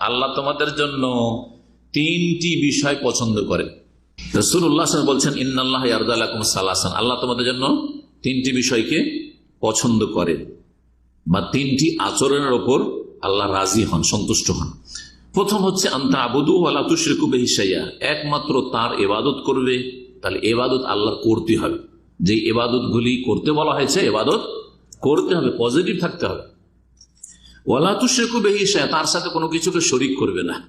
আল্লাহ তোমাদের জন্য তিনটি বিষয় পছন্দ করেন রসুল্লাহ বলছেন ইন্নআল্লাহ ইয়ারদালাকুম সালাসান। আল্লাহ তোমাদের জন্য তিনটি বিষয়কে পছন্দ করেন বা তিনটি আচরণের ওপর আল্লাহ রাজি হন, সন্তুষ্ট হন। প্রথম হচ্ছে, আন্তা আবুদু আল্লাহ তুশ্রিকু বেহিসাইয়া একমাত্র তার এবাদত করবে, তাহলে এবাদত আল্লাহর করতে হবে। যে এবাদত গুলি করতে বলা হয়েছে এবাদত করতে হবে, পজিটিভ থাকতে হবে। ওয়ালা তুশ্রিকু বেহিসাইয়া তার সাথে কোনো কিছুকে শরিক করবে না।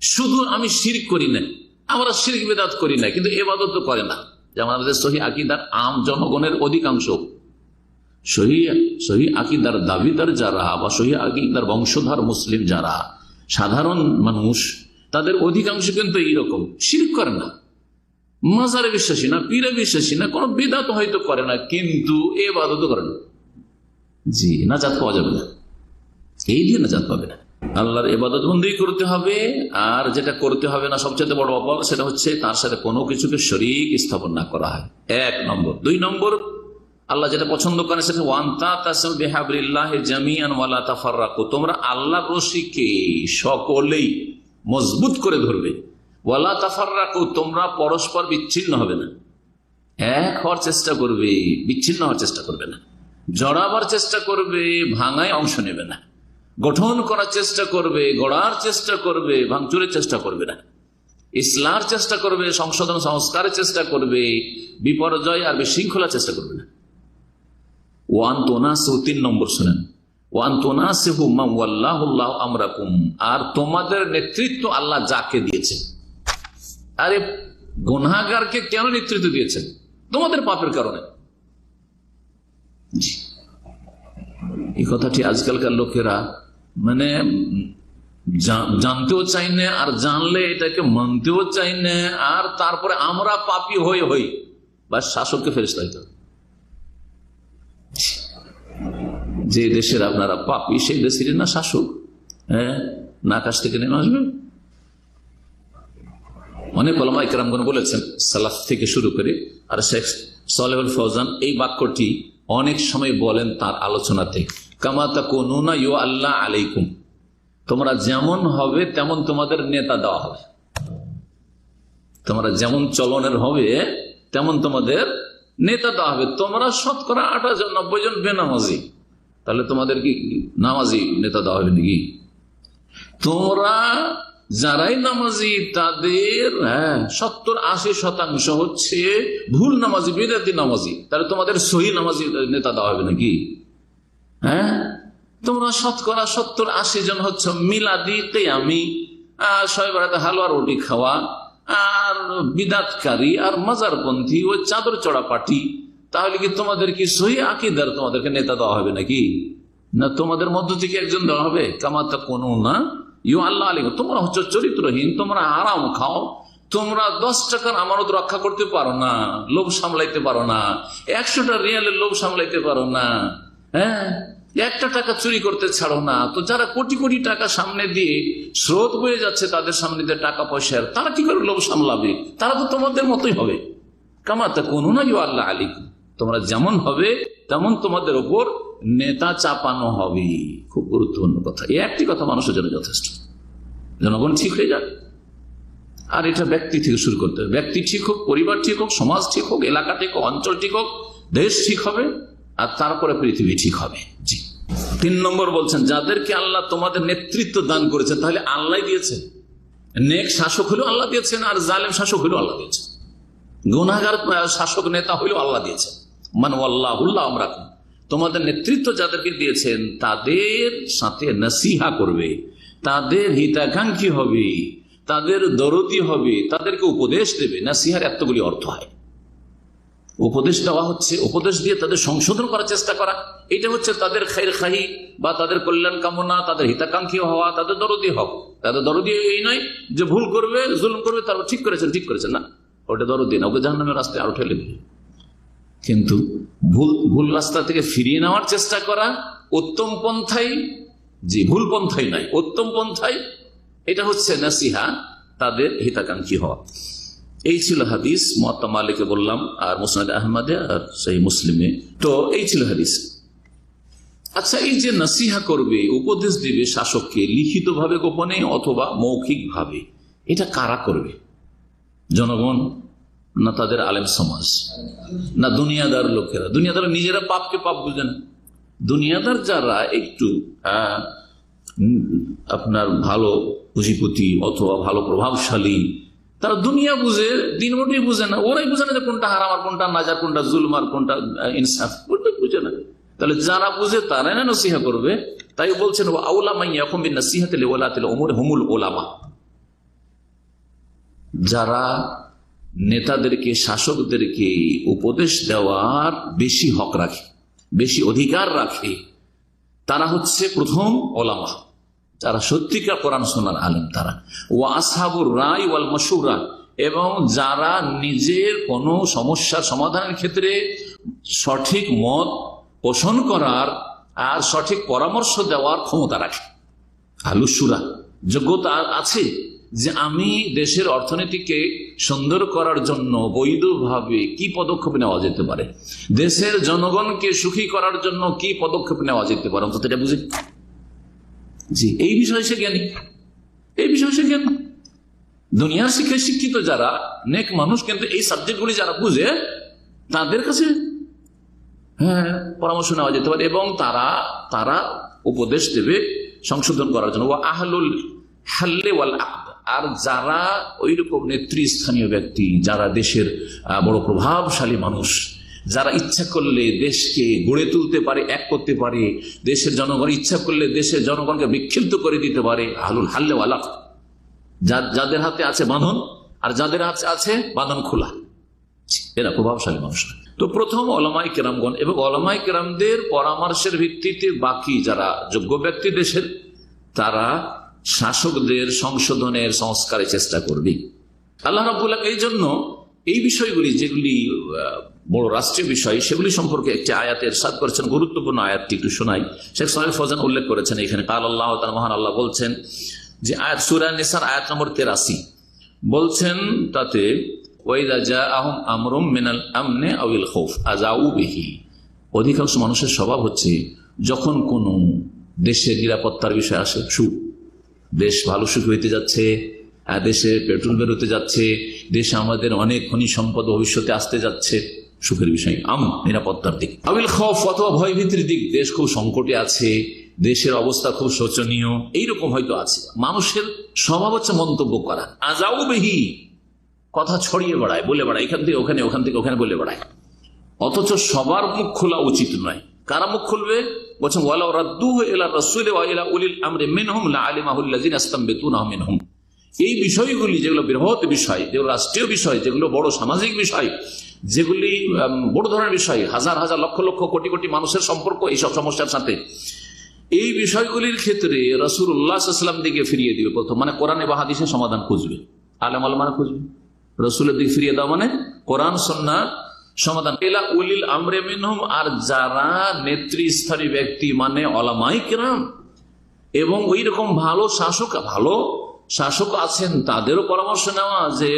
শুধু আমি শিরিক করি না আমরা শিরিক বেদাত করি না কিন্তু এবাদত তো করে না। যেমন আমাদের সহি আকিদার আম জনগণের অধিকাংশ। সহি সহি আকিদার দাবিদার যারা বা সহি আকিদার বংশধর মুসলিম যারা, সাধারণ মানুষ, তাদের অধিকাংশ কিন্তু এইরকম, শিরিক করে না। মাজারে বিশ্বাসী না, পীরে বিশ্বাসী না, কোনো বেদাত হয়তো করে না, কিন্তু এ বাদত করে না। জি, নাজাত পাওয়া যাবে না। এই দিয়ে নাজাত পাবে না। আল্লাহর এবাদত বন্দি করতে হবে, আর যেটা করতে হবে না সবচেয়ে বড় অপরাধ, সেটা হচ্ছে তার সাথে কোনো কিছুকে শরিক স্থাপন না করা হয়। এক নম্বর। দুই নম্বর, আল্লাহ যেটা পছন্দ করে সেটা তোমরা আল্লাহ রশিকে সকলেই মজবুত করে ধরবে। ওয়ালা তাফাররাকু, তোমরা পরস্পর বিচ্ছিন্ন হবে না। এক হওয়ার চেষ্টা করবে, বিচ্ছিন্ন হওয়ার চেষ্টা করবে না। জড়াবার চেষ্টা করবে, ভাঙায় অংশ নেবে না। গঠন করার চেষ্টা করবে, গড়ার চেষ্টা করবে, ভাঙচুরের চেষ্টা করবে না। ইসলার চেষ্টা করবে, সংশোধন, সংস্কারের চেষ্টা করবে, বিপর্যয় আর বিশৃঙ্খলার চেষ্টা করবে না। ওয়ান তোনাসেহ, তিন নম্বর শুনেন। ওয়ান তোনাসেহু মাল্লাহ আমরা কুম আর তোমাদের নেতৃত্ব আল্লাহ যাকে দিয়েছে আরে গুনাগারকে কেন নেতৃত্ব দিয়েছেন? তোমাদের পাপের কারণে। এই কথাটি আজকালকার লোকেরা মানে জানতেও চাই না, আর জানলে এটাকে মানতেও চাই না, আর তারপরে আমরা পাপি হয়ে হই। বা শাসককে ফেরস্ত হইতে যে দেশের আপনারা পাপি, সেই দেশের না শাসক হ্যাঁ? না আকাশ থেকে নেমে আসবে। অনেক ওলামা ইকরামগণ বলেছেন, সালাফ থেকে শুরু করে, আর শেখ সালেহুল ফৌজান এই বাক্যটি অনেক সময় বলেন তার আলোচনাতে। কামাতা কোনুনা ইউ আল্লাহ আলাইকুম। তোমরা যেমন হবে, তেমন তোমাদের নেতা দেওয়া হবে। তোমরা যেমন চলনের হবে, তেমন তোমাদের নেতা দেওয়া হবে। তোমরা শতকরা আঠাশ জন, নব্বই জন বেনামাজি। তাহলে তোমাদের কি নামাজি নেতা দেওয়া হবে নাকি? তোমরা যারাই নামাজি, তাদের হ্যাঁ সত্তর আশি শতাংশ হচ্ছে ভুল নামাজি বিদাতি নামাজি। তাহলে তোমাদের সহি নামাজি নেতা দেওয়া হবে নাকি? হ্যাঁ? তোমরা শতকরা সত্তর আশি জন হচ্ছে মিলাদি, কেয়ামি ছয় বেড়াতে হালুয়া রুটি খাওয়া, আর বিদাতকারী, আর মাজারপন্থী, ওই চাদর চড়া পার্টি। তাহলে কি তোমাদের কি সহি আকিদার তোমাদেরকে নেতা দেওয়া হবে নাকি? না, তোমাদের মধ্য থেকে একজন দেওয়া হবে? কামাতা কোনো না ইউ আল্লাহ আলী তোমরা হচ্ছে চরিত্রহীন, তোমরা আরাম খাও। তোমরা দশ টাকার আমানত রক্ষা করতে পারো না, লোভ সামলাইতে পারো না। একশোটা রিয়ালের লোভ সামলাইতে পারো না। হ্যাঁ? একটা টাকা চুরি করতে ছাড়ো না। তো যারা কোটি কোটি টাকা সামনে দিয়ে স্রোত বয়ে যাচ্ছে তাদের সামনে দিয়ে টাকা পয়সার তারা কি করে লোভ সামলাবে? তারা তো তোমাদের মতোই হবে। কামাতে কোনো না ইউ আল্লাহ আলী তোমরা যেমন হবে, তেমন তোমাদের ওপর নেতা চাপানো হবে। খুব গুরুত্বপূর্ণ কথা। এই একটি কথা মানুষের জন্য যথেষ্ট। জনগণ ঠিক হয়ে যাক। আর এটা ব্যক্তি থেকে শুরু করতে হবে। ব্যক্তি ঠিক হোক, পরিবার ঠিক হোক, সমাজ ঠিক হোক, এলাকা ঠিক হোক, অঞ্চল ঠিক হোক, দেশ ঠিক হবে। আর তারপরে পৃথিবী ঠিক হবে। জি। তিন নম্বর বলছেন, যাদেরকে আল্লাহ তোমাদের নেতৃত্ব দান করেছে, তাহলে আল্লাহ দিয়েছেন। নেক শাসক হলেও আল্লাহ দিয়েছেন, আর জালেম শাসক হলেও আল্লাহ দিয়েছেন। গুনাগার শাসক নেতা হইলেও আল্লাহ দিয়েছেন। মান আল্লাহুল্লাহ আমরা তোমাদের নেতৃত্ব যাদেরকে দিয়েছেন, তাদের সাথে নসিহা করবে। তাদের হিতাকাঙ্ক্ষী হবে, তাদের দরদি হবে, তাদেরকে উপদেশ দেবে। নাসিহার এতগুলি অর্থ হয়। উপদেশ দেওয়া হচ্ছে, উপদেশ দিয়ে তাদের সংশোধন করার চেষ্টা করা। এটা হচ্ছে তাদের খাই খাহি বা তাদের কল্যাণ কামনা, তাদের হিতাকাঙ্ক্ষী হওয়া, তাদের দরদি হওয়া। তাদের দরদি এই নয় যে ভুল করবে, জুলুম করবে তারপর ঠিক করেছেন ঠিক করেছেন। না, ওটা দরদি না, ওকে জাহান্নামের রাস্তায় আরও ঠেলে দেবে। কিন্তু ভুল ভুল রাস্তা থেকে ফিরিয়ে নেওয়ার চেষ্টা করা উত্তম পন্থাই, জি, ভুল পন্থাই নয়, উত্তম পন্থাই, এটা হচ্ছে নাসিহা, তাদের হিতাকাঙ্ক্ষী হওয়া। এই ছিল হাদিস মহাত্মা মালিকে বললাম আর মুসনাদ আহমদে আর সেই মুসলিমে। তো এই ছিল হাদিস। আচ্ছা এই যে নাসিহা করবে, উপদেশ দিবে শাসককে লিখিত ভাবে গোপনে অথবা মৌখিক ভাবে এটা কারা করবে? জনগণ না তাদের আলেম সমাজ? না দুনিয়াদার লোকেরা? দুনিয়াদার নিজেরা পাপকে পাপ বুঝে না। দুনিয়াদার যারা একটু আপনার ভালো পুঁজিপতি অথবা ভালো প্রভাবশালী তারা দুনিয়া বুঝে দিন মোটেই বুঝে না, ওরাই বুঝে না যে কোনটা হারাম আর কোনটা নাজার কোনটা জুলম আর কোনটা ইনসাফ। কোনটা বুঝে না। তাহলে যারা বুঝে তারাই না নসিহা করবে। তাই বলছেন হুমুল ওলামা যারা নেতাদেরকে, শাসকদেরকে উপদেশ দেওয়ার বেশি হক রাখে, বেশি অধিকার রাখে, তারা হচ্ছে প্রথম ওলামা। যারা সত্যিকার কোরআন শোনার আলেম তারা। ও আসহাবুর রায় ওয়াল মশুরা। এবং যারা নিজের কোনো সমস্যার সমাধানের ক্ষেত্রে সঠিক মত পোষণ করার আর সঠিক পরামর্শ দেওয়ার ক্ষমতা রাখে। আলুসুরা যোগ্যতা আছে যে আমি দেশের অর্থনীতিকে সুন্দর করার জন্য বৈধভাবে কি পদক্ষেপ নেওয়া যেতে পারে? দেশের জনগণকে সুখী করার জন্য কি পদক্ষেপ নেওয়া যেতে পারে? অন্তত এটা বুঝি। জি। এই বিষয়ে সে জ্ঞানী। এই বিষয়ে সে জ্ঞানী। দুনিয়ার শিক্ষায় শিক্ষিত যারা, নেক মানুষ, কিন্তু এই সাবজেক্টগুলি যারা বুঝে, তাদের কাছে হ্যাঁ পরামর্শ নেওয়া যেতে পারে এবং তারা তারা উপদেশ দেবে সংশোধন করার জন্য। ও আহলুল হাল্লে ওয়াল। আর যারা ওই রকম নেতৃস্থানীয় ব্যক্তি, যারা দেশের বড় প্রভাবশালী মানুষ যারা ইচ্ছা করলে দেশকে গড়ে তুলতে পারে, এক করতে পারে, দেশের জনগণ ইচ্ছা করলে দেশের জনগণকে বিক্ষিপ্ত করে দিতে পারে হাল্লে আকদ। যা- যাদের হাতে আছে বাঁধন, আর যাদের হাতে আছে বাঁধন খোলা। এরা প্রভাবশালী মানুষ তো প্রথম ওলামাই কেরামগণ এবং ওলামাই কেরামদের পরামর্শের ভিত্তিতে বাকি যারা যোগ্য ব্যক্তি দেশের, তারা শাসকদের সংশোধনের সংস্কারের চেষ্টা করবে। আল্লাহ রাবুল্লাহ এই জন্য এই বিষয়গুলি যেগুলি বড় রাষ্ট্রীয় বিষয়, সেগুলি সম্পর্কে একটি আয়াতের সাদ করেছেন, গুরুত্বপূর্ণ আয়াতটি একটু শোনাই। শেখ সাহেব ফজান উল্লেখ করেছেন এখানে, কাল আল্লাহ, তার মহান আল্লাহ বলছেন যে আয়াত, সুরা নিসার আয়াত নম্বর তেরাশি, বলছেন তাতে অধিকাংশ মানুষের স্বভাব হচ্ছে, যখন কোনো দেশে নিরাপত্তার বিষয় আসে, সুখ। দেশ ভালো সুখ হইতে যাচ্ছে দেশে পেট্রোল বেরোতে যাচ্ছে, দেশে আমাদের অনেক খনি সম্পদ ভবিষ্যতে আসতে যাচ্ছে। সুখের বিষয়, আম নিরাপত্তার দিক। আবিল খফ অথবা ভয়ভীতির দিক, দেশ খুব সংকটে আছে, দেশের অবস্থা খুব শোচনীয়, এইরকম হয়তো আছে। মানুষের স্বভাব হচ্ছে মন্তব্য করা আজাও বেহি, কথা ছড়িয়ে বেড়ায়, বলে বেড়ায়, এখান থেকে ওখানে, ওখান থেকে ওখানে বলে বেড়ায়। অথচ সবার মুখ খোলা উচিত নয়। কারা মুখ খুলবে? বলছেন ওয়ালা রাদ্দু ইলা রাসূলি ওয়া ইলা উলিল আমরি মিনহুম লাআলিমাহুল্লাযিনা ইসতামবিতুনাহু মিনহুম। এই বিষয়গুলি যেগুলো বৃহৎ বিষয়, যেগুলো রাষ্ট্রীয় বিষয়, যেগুলো বড় সামাজিক বিষয়, যেগুলি বড় ধরনের বিষয়, হাজার হাজার লক্ষ লক্ষ কোটি কোটি মানুষের সম্পর্ক, এইসব সমস্যার সাথে। এই বিষয়গুলির ক্ষেত্রে রসুল্লাহাম দিকে ফিরিয়ে দিবে প্রথম মানে কোরআনে বা হাদিসের সমাধান খুঁজবে। আলেম আলমানা খুঁজবে। রসুলের দিকে ফিরিয়ে দেওয়া মানে কোরআন সন্ন্যার সমাধান। এলা উলিল আমরে মিনহুম আর যারা নেতৃস্থানীয় ব্যক্তি মানে অলামাই কেরাম এবং ওই রকম ভালো শাসক, ভালো শাসক আছেন, তাদেরও পরামর্শ নেওয়া যে,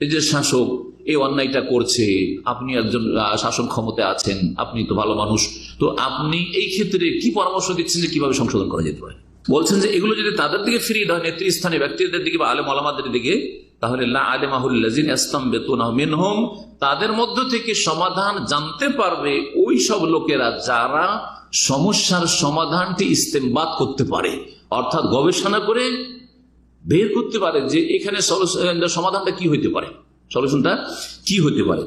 এই যে শাসক, এই অন্যায়টা করছে, আপনি একজন শাসন ক্ষমতায় আছেন, আপনি তো ভালো মানুষ। তো আপনি এই ক্ষেত্রে কি পরামর্শ দিচ্ছেন যে কীভাবে সংশোধন করা যেতে পারে? বলছেন যে এগুলো যদি তাদের দিকে ফিরিয়ে দেওয়া নেতৃস্থানীয় ব্যক্তিদের দিকে বা আলেম আলামাদের দিকে, তাহলে আলেমাহুল্লাজিন ইসলাম বেতুনা মিনহুম, তাদের মধ্য থেকে সমাধান জানতে পারবে ওই সব লোকেরা যারা সমস্যার সমাধানটি ইস্তেমবাদ করতে পারে। অর্থাৎ গবেষণা করে বের করতে পারে যে এখানে সমাধানটা কি হইতে পারে? সলিউশনটা কি হতে পারে?